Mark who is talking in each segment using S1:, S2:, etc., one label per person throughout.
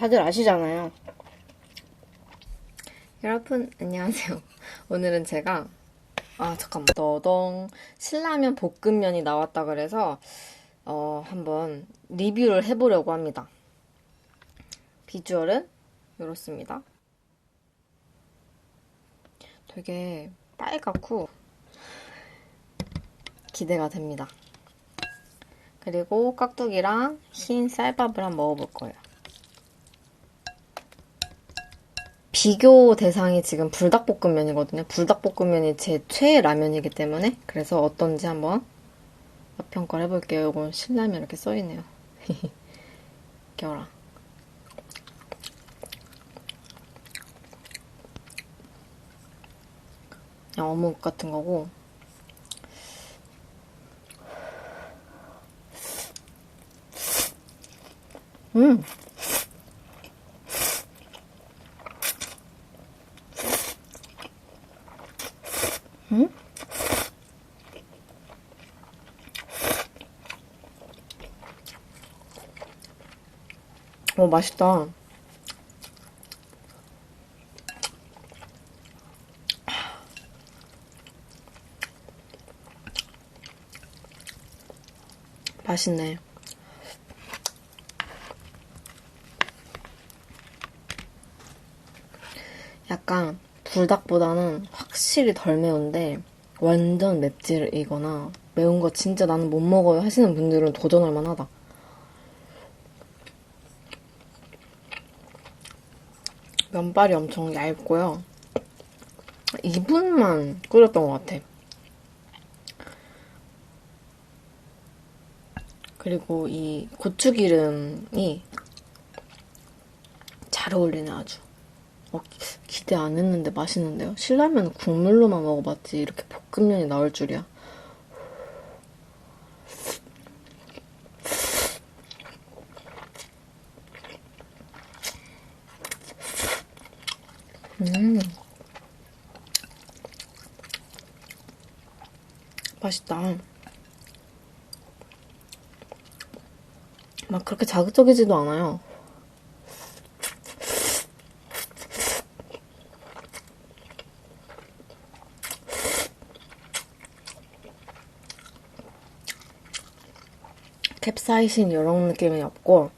S1: 다들 아시잖아요. 여러분 안녕하세요. 오늘은 제가 아 잠깐만 너동 신라면 볶음면이 나왔다 그래서 어 한번 리뷰를 해보려고 합니다. 비주얼은 이렇습니다. 되게 빨갛고 기대가 됩니다. 그리고 깍두기랑 흰 쌀밥을 한번 먹어볼 거예요. 비교 대상이 지금 불닭볶음면이거든요. 불닭볶음면이 제 최애 라면이기 때문에 그래서 어떤지 한번 평가를 해볼게요. 이건 신라면 이렇게 써있네요. 겨울아. 그냥 어묵 같은 거고 음. 음? 오, 맛있다. 맛있네. 약간 불닭보다는 확실히 덜 매운데 완전 맵찔이거나 매운 거 진짜 나는 못 먹어요 하시는 분들은 도전할 만하다. 면발이 엄청 얇고요. 2분만 끓였던 것 같아. 그리고 이 고추기름이 잘 어울리네 아주. 어, 기대 안 했는데 맛있는데요? 신라면 국물로만 먹어봤지 이렇게 볶음면이 나올 줄이야. 음. 맛있다. 막 그렇게 자극적이지도 않아요. 캡사이신 이런 느낌이 없고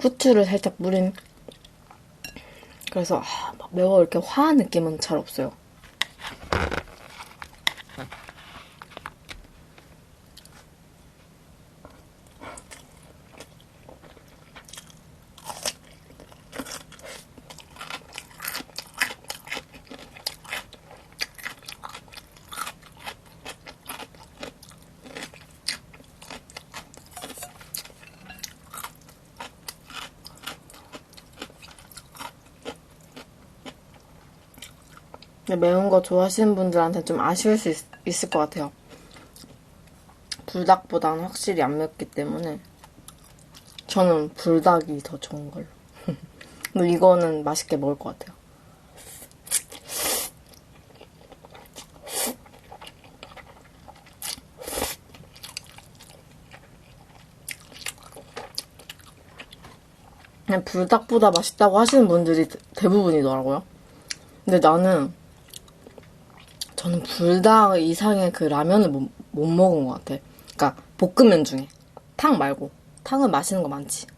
S1: 후추를 살짝 뿌린 그래서 매워 이렇게 화한 느낌은 잘 없어요. 매운 거 좋아하시는 분들한테 좀 아쉬울 수 있, 있을 것 같아요. 불닭보다는 확실히 안 맵기 때문에 저는 불닭이 더 좋은 걸로. 근데 이거는 맛있게 먹을 것 같아요. 그냥 불닭보다 맛있다고 하시는 분들이 대- 대부분이더라고요. 근데 나는 저는 불닭 이상의 그 라면을 못, 못 먹은 것 같아. 그러니까 볶음면 중에 탕 말고 탕은 맛있는 거 많지.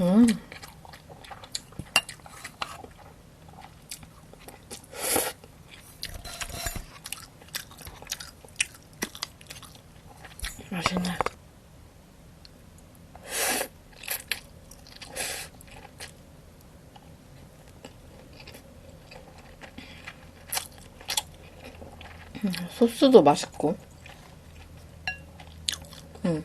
S1: 음. 맛있네. 음, 소스도 맛있고. 음. 음.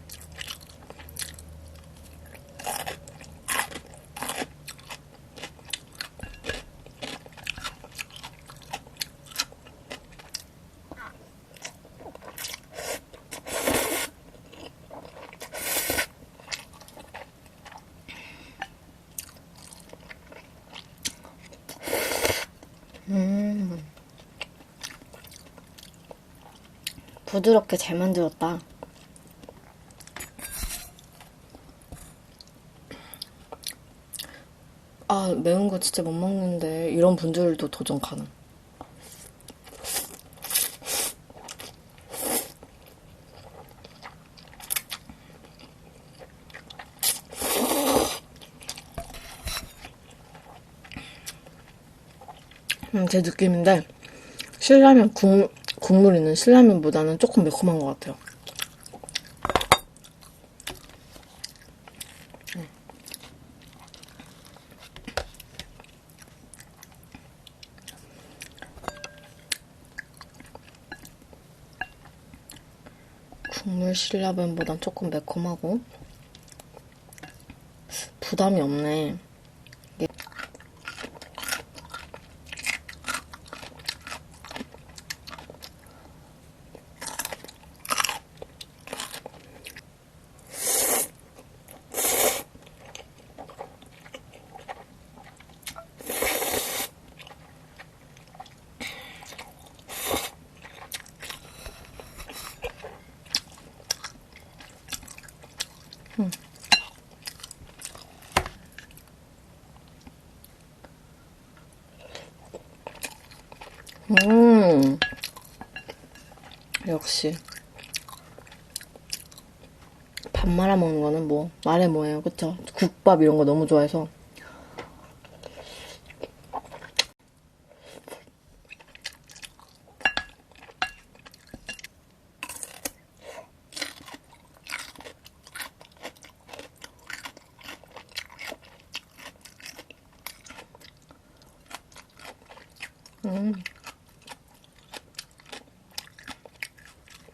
S1: 부드럽게 잘 만들었다. 아, 매운 거 진짜 못 먹는데, 이런 분들도 도전 가능. 음, 제 느낌인데, 신라면 국, 국물 있는 신라면보다는 조금 매콤한 것 같아요. 음. 국물 신라면보단 조금 매콤하고 부담이 없네. 음. 역시. 밥 말아 먹는 거는 뭐, 말해 뭐해요. 그쵸? 국밥 이런 거 너무 좋아해서.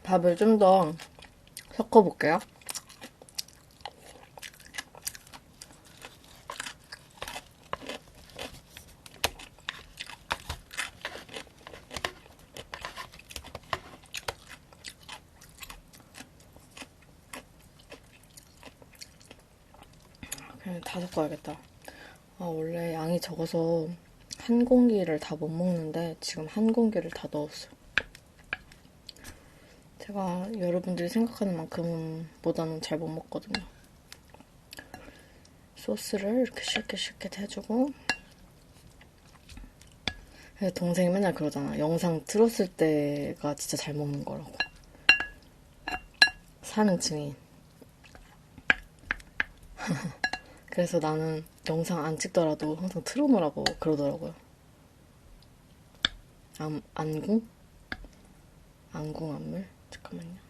S1: 밥을 좀 더 섞어볼게요. 다 섞어야겠다. 아, 원래 양이 적어서 한 공기를 다 못 먹는데 지금 한 공기를 다 넣었어요. 제가 여러분들이 생각하는 만큼보다는 잘 못 먹거든요. 소스를 이렇게 쉐킷쉐킷 해주고 동생이 맨날 그러잖아. 영상 틀었을 때가 진짜 잘 먹는 거라고. 사는 증인. 그래서 나는 영상 안 찍더라도 항상 틀어놓으라고 그러더라고요. 안, 안궁? 안궁 안물? 잠깐만요.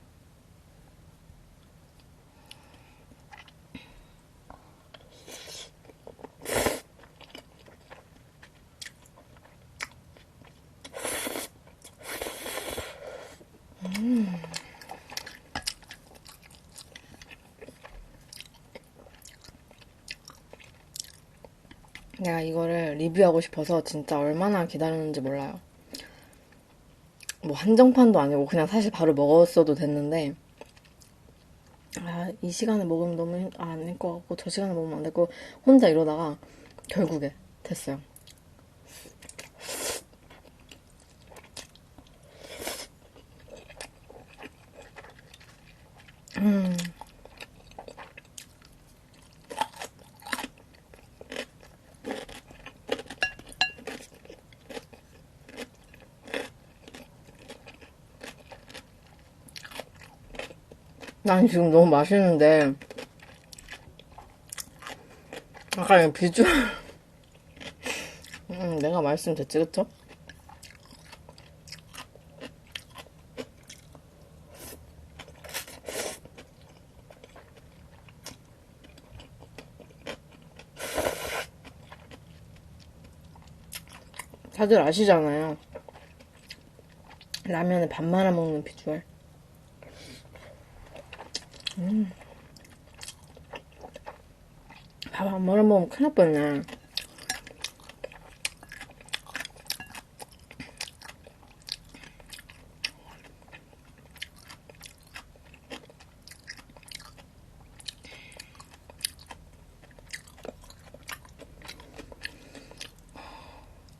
S1: 내가 이거를 리뷰하고 싶어서 진짜 얼마나 기다렸는지 몰라요. 뭐 한정판도 아니고 그냥 사실 바로 먹었어도 됐는데 아, 이 시간에 먹으면 너무 아, 안될 것 같고 저 시간에 먹으면 안 되고 혼자 이러다가 결국에 됐어요. 음. 난 지금 너무 맛있는데 약간 이 비주얼 음, 내가 말씀드렸지 그쵸? 다들 아시잖아요 라면에 밥 말아 먹는 비주얼 밥안 말아 먹으면 큰일 날 뻔네.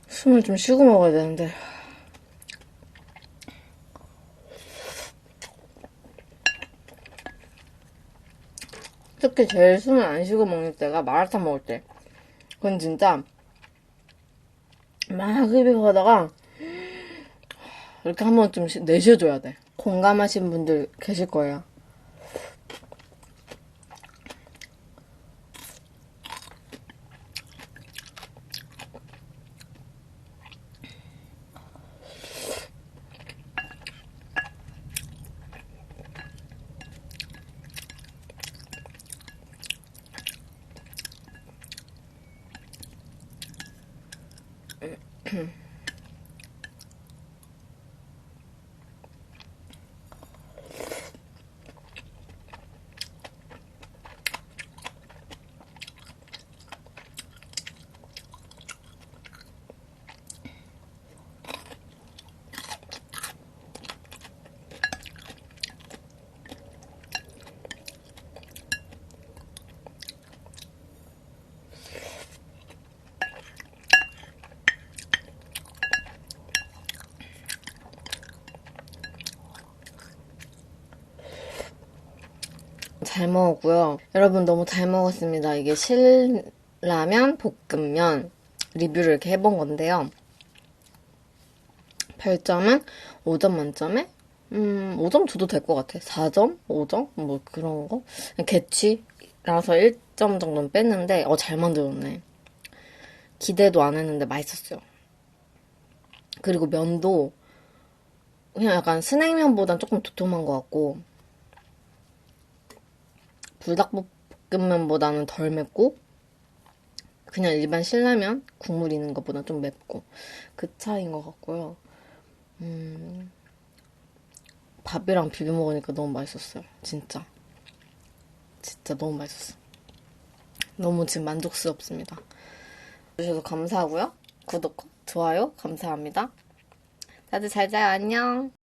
S1: 숨을 좀 쉬고 먹어야 되는데. 특히 제일 숨을 안 쉬고 먹는 때가 마라탕 먹을 때. 그건 진짜 막 흡입하다가 이렇게 한번 좀 쉬- 내쉬어줘야 돼. 공감하신 분들 계실 거예요. 잘 먹었고요. 여러분 너무 잘 먹었습니다. 이게 신라면 볶음면 리뷰를 이렇게 해본 건데요. 별점은 5점 만점에 음, 5점 줘도 될 것 같아. 4점? 5점? 뭐 그런 거? 개취라서 1점 정도는 뺐는데 어 잘 만들었네. 기대도 안 했는데 맛있었어요. 그리고 면도 그냥 약간 스낵면보단 조금 도톰한 것 같고 불닭볶음면보다는 덜 맵고 그냥 일반 신라면 국물 있는 것보다 좀 맵고 그 차이인 것 같고요. 음, 밥이랑 비벼 먹으니까 너무 맛있었어요. 진짜. 진짜 너무 맛있었어. 너무 지금 만족스럽습니다. 주셔서 감사하고요. 구독, 좋아요 감사합니다. 다들 잘 자요. 안녕.